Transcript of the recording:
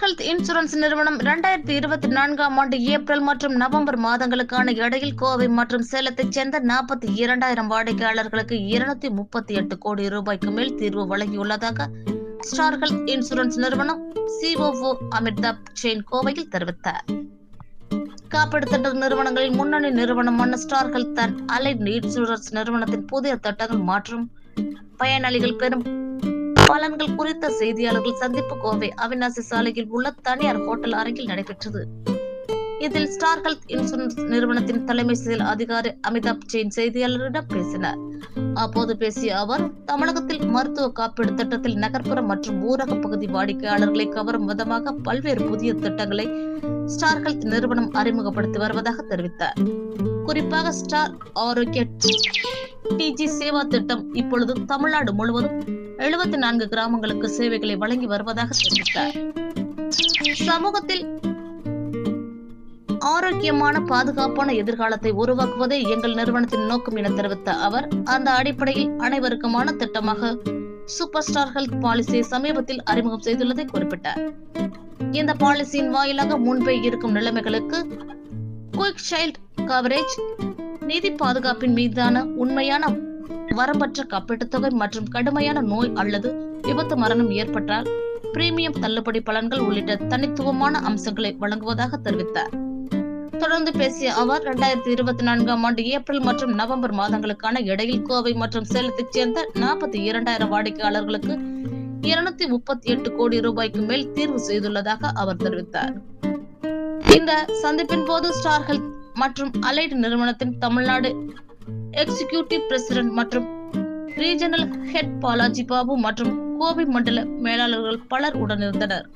Health insurance நிறுவனம் இரண்டாயிரத்தி இருபத்தி நான்காம் ஆண்டு ஏப்ரல் மற்றும் நவம்பர் மாதங்களுக்கான இடையில் கோவை மற்றும் சேலத்தைச் சேர்ந்த நாற்பத்தி இரண்டாயிரம் வாடிக்கையாளர்களுக்கு இருநூத்தி முப்பத்தி எட்டு கோடி ரூபாய்க்கு மேல் தீர்வு வழங்கியுள்ளதாக ஸ்டார் ஹெல்த் இன்சூரன்ஸ் நிறுவனம் சிஓஓ அமிர்தாப் செயின் கோவையில் தெரிவித்தார். காப்பீடு திட்ட நிறுவனங்களில் முன்னணி நிறுவனமான star health and allied insurance நிறுவனத்தின் புதிய திட்டங்கள் மற்றும் பயனாளிகள் பெறும் பலன்கள் குறித்த செய்தியாளர்கள் சந்திப்பு கோவை அவிநாசி சாலையில் உள்ள தனியார் ஹோட்டல் அரங்கில் நடைபெற்றது. இதில் ஸ்டார் ஹெல்த் இன்சூரன்ஸ் நிறுவனத்தின் தலைமை செயல் அதிகாரி அமிதாப் ஜெயின் செய்தியாளரிடம் பேசினார். அப்போது பேசிய அவர் தமிழகத்தில் மருத்துவ காப்பீடு திட்டத்தில் நகர்ப்புற மற்றும் ஊரக பகுதி வாடிக்கையாளர்களை கவரும் விதமாக பல்வேறு புதிய திட்டங்களை ஸ்டார் ஹெல்த் நிறுவனம் அறிமுகப்படுத்தி வருவதாக தெரிவித்தார். குறிப்பாக ஸ்டார் ஆரோக்கிய டிஜி சேவா திட்டம் இப்பொழுது தமிழ்நாடு முழுவதும் எழுபத்தி நான்கு கிராமங்களுக்கு சேவைகளை வழங்கி வருவதாக தெரிவித்தார். சமூகத்தில் ஆரோக்கியமான பாதுகாப்பான எதிர்காலத்தை உருவாக்குவதே எங்கள் நிறுவனத்தின் நோக்கம் என தெரிவித்த அவர் அந்த அடிப்படையில் அனைவருக்குமான திட்டமாக சூப்பர் ஸ்டார் ஹெல்த் பாலிசியை சமீபத்தில் அறிமுகம் செய்துள்ளதை குறிப்பிட்டார். இந்த பாலிசியின் வாயிலாக முன்பே இருக்கும் நிலைமைகளுக்கு குயிக் சைல்ட் கவரேஜ் நிதி பாதுகாப்பின் மீதான உண்மையான வரம்பற்ற காப்பீட்டுத் தொகை மற்றும் கடுமையான நோய் அல்லது விபத்து மரணம் ஏற்பட்டால் பிரீமியம் தள்ளுபடி பலன்கள் உள்ளிட்ட தனித்துவமான அம்சங்களை வழங்குவதாக தெரிவித்தார். தொடர்ந்து பேசிய அவர் இரண்டாயிரத்தி இருபத்தி நான்காம் ஆண்டு ஏப்ரல் மற்றும் நவம்பர் மாதங்களுக்கான இடையில் கோவை மற்றும் சேலத்தைச் சேர்ந்த நாற்பத்தி இரண்டாயிரம் வாடிக்கையாளர்களுக்கு இருநூத்தி முப்பத்தி எட்டு கோடி ரூபாய்க்கு மேல் தீர்வு செய்துள்ளதாக அவர் தெரிவித்தார். இந்த சந்திப்பின் போது ஸ்டார் ஹெல்த் மற்றும் அலைட் நிறுவனத்தின் தமிழ்நாடு எக்ஸிகியூட்டிவ் பிரசிடென்ட் மற்றும் ரீஜனல் ஹெட் பாலாஜி பாபு மற்றும் கோவை மண்டல மேலாளர்கள் பலர் உடனிருந்தனர்.